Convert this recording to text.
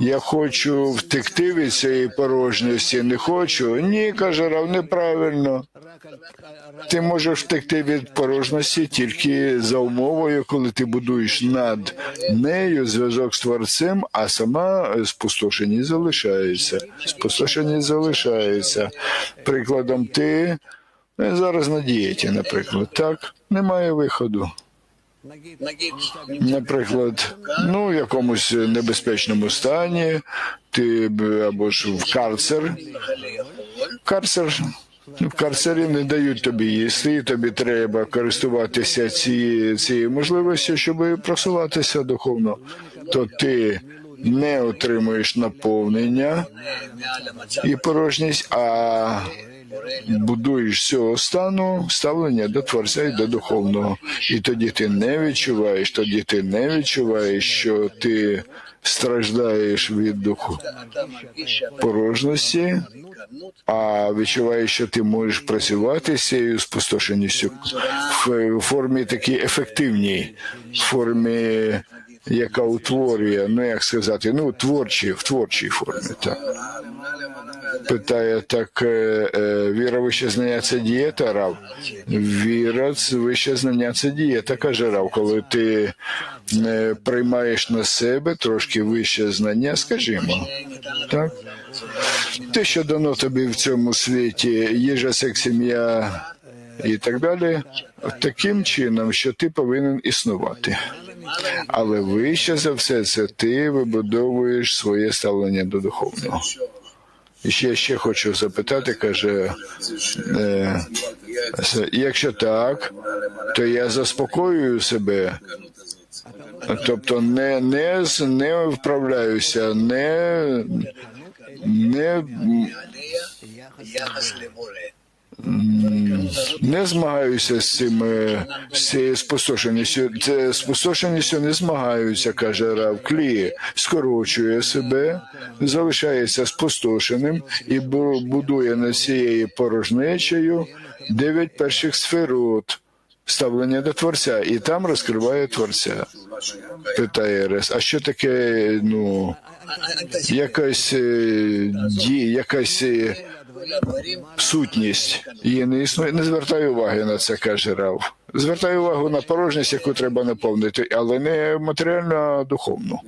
Я хочу втекти від цієї порожності, не хочу. Ні, каже Рав, неправильно. Ти можеш втекти від порожності тільки за умовою, коли ти будуєш над нею зв'язок з творцем, а сама спустошені залишається. Спустошені залишається. Прикладом, ти е, зараз на дієті, наприклад, так немає виходу. Наприклад, ну в якомусь небезпечному стані, ти або ж в карцер. Карцер. В карцері не дають тобі їсти, і тобі треба користуватися цією, цією можливістю, щоб просуватися духовно. То ти не отримуєш наповнення і порожність, а будуєш цього стану ставлення до творця і до духовного. І тоді ти не відчуваєш, тоді ти не відчуваєш, що ти страждаєш від духу порожності, а відчуваєш, що ти можеш працювати з цією спустошеністю в формі такій ефективній, в формі, яка утворює, ну як сказати, ну творчій, в творчій формі. Так. Питає, так е, е, віра вище знання це дієта, Рав? Віра вище знання це дієта, каже Рав. Коли ти е, приймаєш на себе трошки вище знання, скажімо. Так? Те, що дано тобі в цьому світі, їжа, секс, сім'я і так далі, таким чином, що ти повинен існувати. Але вище за все це ти вибудовуєш своє ставлення до духовного. І ще ще хочу запитати, каже, е, якщо так, то я заспокоюю себе. Тобто не, не, не вправляюся, не, не, не змагаюся з цим е, спустошеністю. Це спустошеністю не змагаюся, каже Рав. Клі скорочує себе, залишається спустошеним і будує над цією порожнечею дев'ять перших сферот. Ставлення до творця, і там розкриває творця. Питає Ерес, а що таке, ну, якась е, якась е, сутність її не існує. Не звертаю уваги на це, каже Рав. Звертаю увагу на порожність, яку треба наповнити, але не матеріально, духовну.